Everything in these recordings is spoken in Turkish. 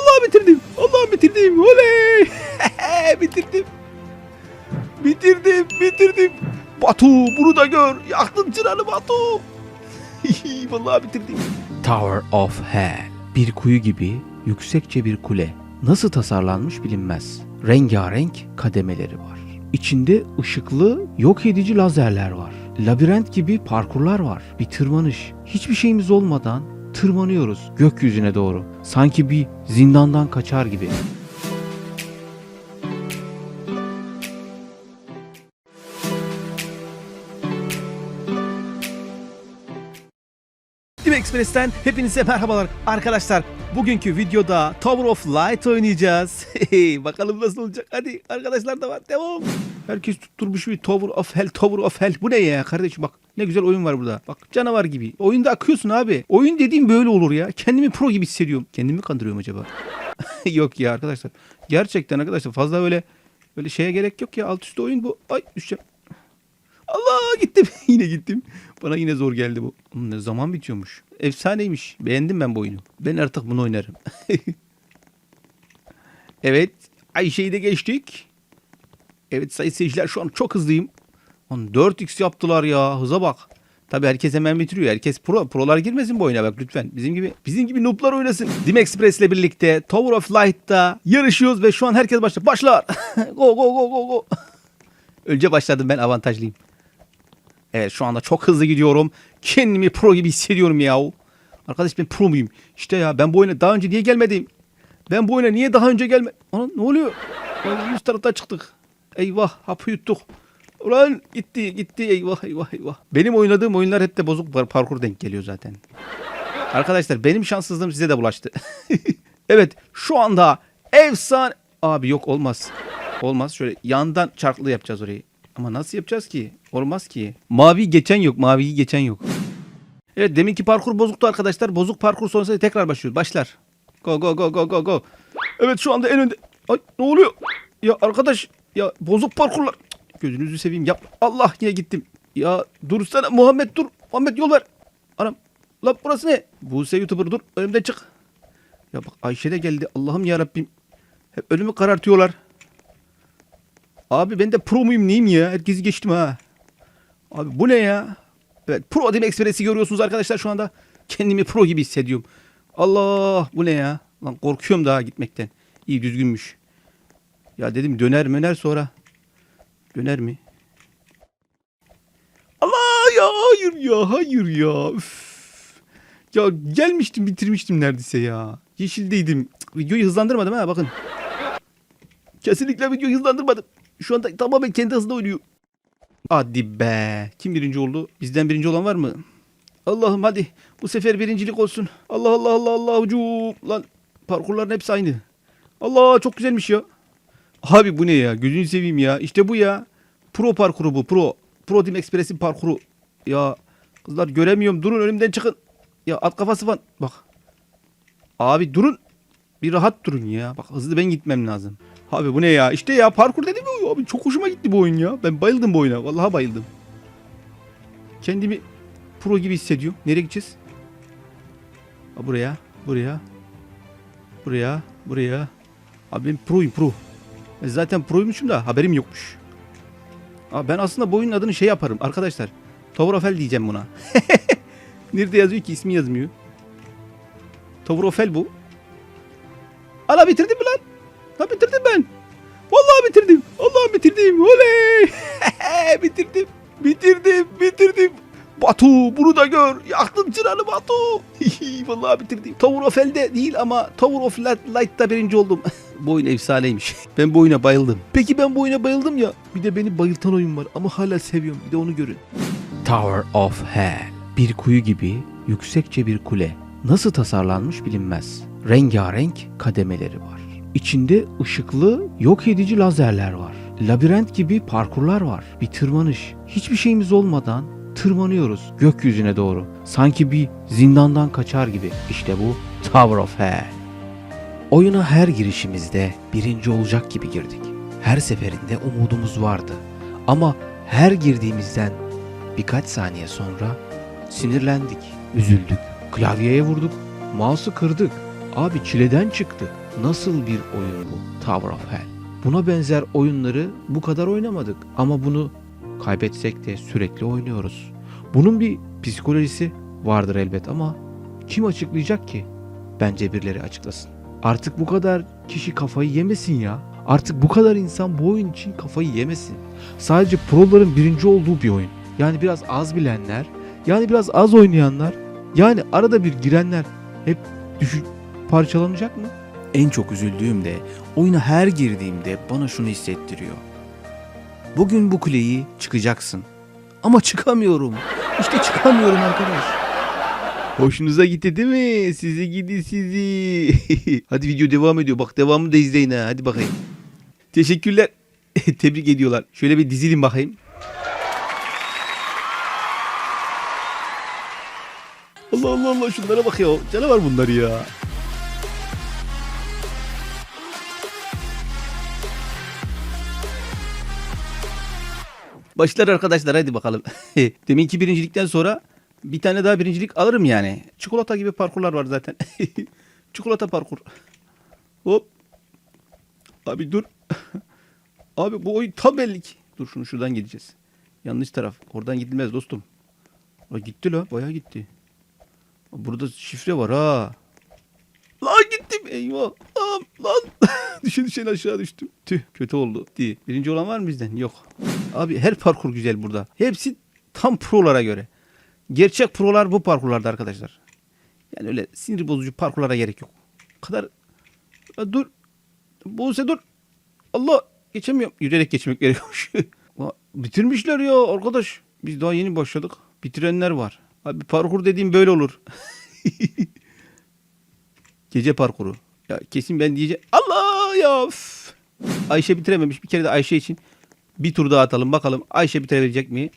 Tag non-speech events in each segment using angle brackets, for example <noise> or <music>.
Vallahi bitirdim. Allah bitirdim. Oley. <laughs> bitirdim. Bitirdim, bitirdim. Batu bunu da gör. Yaktın çıranı Batu. <laughs> Vallahi bitirdim. Tower of Hell. Bir kuyu gibi yüksekçe bir kule. Nasıl tasarlanmış bilinmez. Rengarenk kademeleri var. İçinde ışıklı, yok edici lazerler var. Labirent gibi parkurlar var. Bir tırmanış. Hiçbir şeyimiz olmadan tırmanıyoruz gökyüzüne doğru. Sanki bir zindandan kaçar gibi. Dim Express'ten hepinize merhabalar arkadaşlar. Bugünkü videoda Tower of Light oynayacağız. <laughs> Bakalım nasıl olacak. Hadi arkadaşlar da var. Devam. Herkes tutturmuş bir Tower of Hell, Tower of Hell. Bu ne ya kardeşim bak. Ne güzel oyun var burada. Bak canavar gibi. Oyunda akıyorsun abi. Oyun dediğim böyle olur ya. Kendimi pro gibi hissediyorum. Kendimi mi kandırıyorum acaba? <laughs> yok ya arkadaşlar. Gerçekten arkadaşlar fazla böyle böyle şeye gerek yok ya. Alt üstü oyun bu. Ay düşeceğim. Allah gittim. <laughs> yine gittim. Bana yine zor geldi bu. Ne zaman bitiyormuş. Efsaneymiş. Beğendim ben bu oyunu. Ben artık bunu oynarım. <laughs> evet. Ayşe'yi de geçtik. Evet sayın seyirciler şu an çok hızlıyım. Lan 4x yaptılar ya. Hıza bak. Tabi herkes hemen bitiriyor. Herkes pro. Prolar girmesin bu oyuna bak lütfen. Bizim gibi bizim gibi noob'lar oynasın. Dim Express ile birlikte Tower of Light'ta yarışıyoruz ve şu an herkes başlar. Başlar. <laughs> go go go go go. Önce başladım ben avantajlıyım. Evet şu anda çok hızlı gidiyorum. Kendimi pro gibi hissediyorum ya. Arkadaş ben pro muyum? İşte ya ben bu oyuna daha önce niye gelmedim? Ben bu oyuna niye daha önce gelme... Ana ne oluyor? Üst taraftan çıktık. Eyvah hapı yuttuk. Ulan gitti gitti eyvah eyvah eyvah. Benim oynadığım oyunlar hep de bozuk par- parkur denk geliyor zaten. Arkadaşlar benim şanssızlığım size de bulaştı. <laughs> evet şu anda efsane... Abi yok olmaz. Olmaz şöyle yandan çarklı yapacağız orayı. Ama nasıl yapacağız ki? Olmaz ki. Mavi geçen yok. Maviyi geçen yok. Evet deminki parkur bozuktu arkadaşlar. Bozuk parkur sonrasında tekrar başlıyor. Başlar. Go go go go go go. Evet şu anda en önde. Ay ne oluyor? Ya arkadaş ya bozuk parkurlar. Gözünüzü seveyim yap. Allah yine gittim. Ya dursana Muhammed dur. Muhammed yol ver. Anam. Lan burası ne? Buse YouTuber dur. Önümden çık. Ya bak Ayşe de geldi. Allah'ım ya Rabbim. Hep önümü karartıyorlar. Abi ben de pro muyum neyim ya? Herkesi geçtim ha. Abi bu ne ya? Evet Pro Dim Express'i görüyorsunuz arkadaşlar şu anda. Kendimi pro gibi hissediyorum. Allah bu ne ya? Lan korkuyorum daha gitmekten. İyi düzgünmüş. Ya dedim döner möner sonra. Döner mi? Allah ya hayır ya hayır ya. Üf. Ya gelmiştim bitirmiştim neredeyse ya. Yeşildeydim. Videoyu hızlandırmadım ha bakın. Kesinlikle videoyu hızlandırmadım. Şu anda tamamen kendi hızında oynuyor. Hadi be. Kim birinci oldu? Bizden birinci olan var mı? Allah'ım hadi. Bu sefer birincilik olsun. Allah Allah Allah Allah ucum. Lan parkurların hepsi aynı. Allah çok güzelmiş ya. Abi bu ne ya? Gözünü seveyim ya. İşte bu ya. Pro parkuru bu. Pro. Pro Team Express'in parkuru. Ya kızlar göremiyorum. Durun önümden çıkın. Ya at kafası falan. Bak. Abi durun. Bir rahat durun ya. Bak hızlı ben gitmem lazım. Abi bu ne ya? İşte ya parkur dedim ya. Abi çok hoşuma gitti bu oyun ya. Ben bayıldım bu oyuna. Vallahi bayıldım. Kendimi pro gibi hissediyorum. Nereye gideceğiz? Buraya, buraya, buraya, buraya. Abi ben proyum pro. Ben zaten proymuşum da haberim yokmuş. Abi ben aslında bu oyunun adını şey yaparım arkadaşlar. Tovrofel diyeceğim buna. <laughs> Nerede yazıyor ki ismi yazmıyor. Tovrofel bu. Ana bitirdim mi lan? Lan bitirdim ben. Vallahi bitirdim. Allah bitirdim. Oley. <laughs> bitirdim. Bitirdim. Bitirdim. Batu bunu da gör. Yaktın çıranı Batu. <laughs> Vallahi bitirdim. Tower of Hell'de değil ama Tower of Light- Light'ta birinci oldum. Bu oyun efsaneymiş. <laughs> Ben bu oyuna bayıldım. Peki ben bu oyuna bayıldım ya. Bir de beni bayıltan oyun var ama hala seviyorum. Bir de onu görün. Tower of Hell. Bir kuyu gibi yüksekçe bir kule. Nasıl tasarlanmış bilinmez. Rengarenk kademeleri var. İçinde ışıklı, yok edici lazerler var. Labirent gibi parkurlar var. Bir tırmanış. Hiçbir şeyimiz olmadan tırmanıyoruz gökyüzüne doğru. Sanki bir zindandan kaçar gibi. İşte bu Tower of Hell. Oyuna her girişimizde birinci olacak gibi girdik. Her seferinde umudumuz vardı. Ama her girdiğimizden birkaç saniye sonra sinirlendik, üzüldük, klavyeye vurduk, mouse'u kırdık. Abi çileden çıktı. Nasıl bir oyun bu? Tower of Hell. Buna benzer oyunları bu kadar oynamadık. Ama bunu kaybetsek de sürekli oynuyoruz. Bunun bir psikolojisi vardır elbet ama kim açıklayacak ki? Bence birileri açıklasın. Artık bu kadar kişi kafayı yemesin ya. Artık bu kadar insan bu oyun için kafayı yemesin. Sadece proların birinci olduğu bir oyun. Yani biraz az bilenler, yani biraz az oynayanlar, yani arada bir girenler hep düşük parçalanacak mı? En çok üzüldüğüm de oyuna her girdiğimde bana şunu hissettiriyor. Bugün bu kuleyi çıkacaksın. Ama çıkamıyorum. İşte çıkamıyorum arkadaş. Hoşunuza gitti değil mi? Sizi gidi sizi. <laughs> Hadi video devam ediyor. Bak devamını da izleyin ha. Hadi bakayım. Teşekkürler. <laughs> Tebrik ediyorlar. Şöyle bir dizilin bakayım. Allah Allah Allah şunlara bak ya. Canavar bunlar ya. Başlar arkadaşlar hadi bakalım. <laughs> Deminki birincilikten sonra bir tane daha birincilik alırım yani. Çikolata gibi parkurlar var zaten. <laughs> Çikolata parkur. Hop. Abi dur. <laughs> Abi bu oyun tam bellik. Dur şunu şuradan gideceğiz. Yanlış taraf. Oradan gidilmez dostum. Aa, gitti la. Bayağı gitti. Burada şifre var ha. Lan gittim. Eyvah. Lan. lan. <laughs> düşe düşen aşağı düştüm. Tüh kötü oldu. Di. Birinci olan var mı bizden? Yok. Abi her parkur güzel burada. Hepsi tam prolara göre. Gerçek prolar bu parkurlarda arkadaşlar. Yani öyle sinir bozucu parkurlara gerek yok. Kadar Ya dur. Buse dur. Allah geçemiyorum. Yürüyerek geçmek gerekiyormuş. <laughs> Bitirmişler ya arkadaş. Biz daha yeni başladık. Bitirenler var. Abi parkur dediğim böyle olur. <laughs> Gece parkuru. Ya kesin ben diyeceğim. Allah ya. üf. Ayşe bitirememiş. Bir kere de Ayşe için bir tur daha atalım bakalım. Ayşe bitirebilecek mi?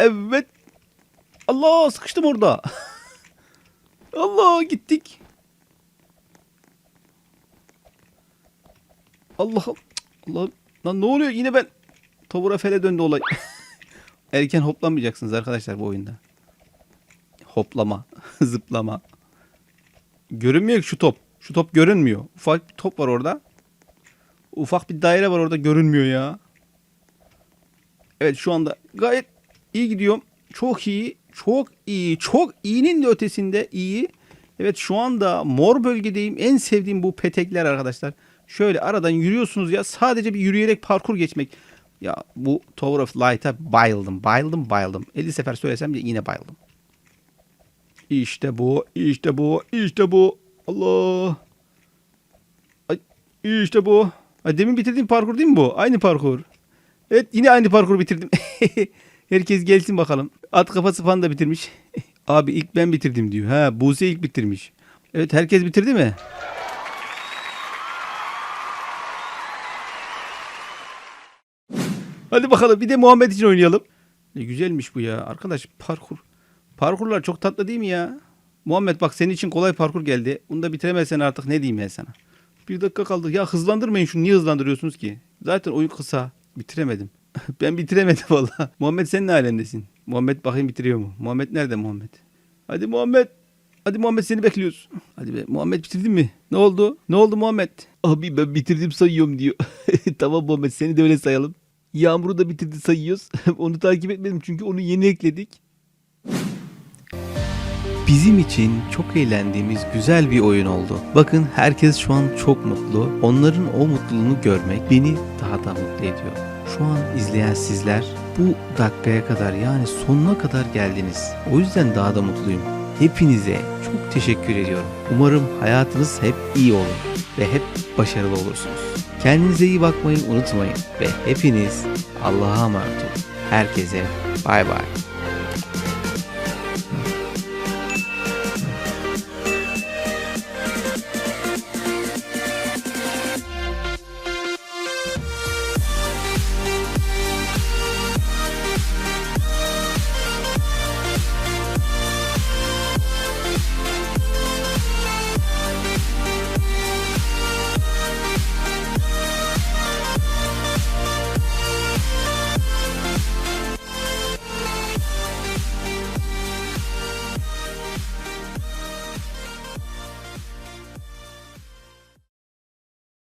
Evet. Allah sıkıştım orada. <laughs> Allah gittik. Allah Allah lan ne oluyor yine ben Tavura fele döndü olay. <laughs> Erken hoplanmayacaksınız arkadaşlar bu oyunda. Hoplama, <laughs> zıplama. Görünmüyor şu top. Şu top görünmüyor. Ufak bir top var orada. Ufak bir daire var orada görünmüyor ya. Evet şu anda gayet iyi gidiyorum. Çok iyi. Çok iyi. Çok iyinin de ötesinde iyi. Evet şu anda mor bölgedeyim. En sevdiğim bu petekler arkadaşlar. Şöyle aradan yürüyorsunuz ya. Sadece bir yürüyerek parkur geçmek. Ya bu Tower of Light'a bayıldım. Bayıldım bayıldım. 50 sefer söylesem de yine bayıldım. İşte bu. işte bu. işte bu. Allah. Ay, işte bu. Ay, demin bitirdiğim parkur değil mi bu? Aynı parkur. Evet yine aynı parkuru bitirdim. <laughs> Herkes gelsin bakalım. At kafası falan da bitirmiş. <laughs> Abi ilk ben bitirdim diyor. Ha Buse ilk bitirmiş. Evet herkes bitirdi mi? Hadi bakalım bir de Muhammed için oynayalım. Ne güzelmiş bu ya. Arkadaş parkur. Parkurlar çok tatlı değil mi ya? Muhammed bak senin için kolay parkur geldi. Bunu da bitiremezsen artık ne diyeyim ben sana. Bir dakika kaldı. Ya hızlandırmayın şunu. Niye hızlandırıyorsunuz ki? Zaten oyun kısa. Bitiremedim. <laughs> ben bitiremedim <laughs> valla. Muhammed sen ne alemdesin? Muhammed bakayım bitiriyor mu? Muhammed nerede Muhammed? Hadi Muhammed. Hadi Muhammed seni bekliyoruz. Hadi be Muhammed bitirdin mi? Ne oldu? Ne oldu Muhammed? Abi ben bitirdim sayıyorum diyor. <laughs> tamam Muhammed seni de öyle sayalım. Yağmur'u da bitirdi sayıyoruz. onu takip etmedim çünkü onu yeni ekledik. Bizim için çok eğlendiğimiz güzel bir oyun oldu. Bakın herkes şu an çok mutlu. Onların o mutluluğunu görmek beni daha da mutlu ediyor. Şu an izleyen sizler bu dakikaya kadar yani sonuna kadar geldiniz. O yüzden daha da mutluyum. Hepinize çok teşekkür ediyorum. Umarım hayatınız hep iyi olur ve hep başarılı olursunuz. Kendinize iyi bakmayı unutmayın ve hepiniz Allah'a emanet olun. Herkese bay bay.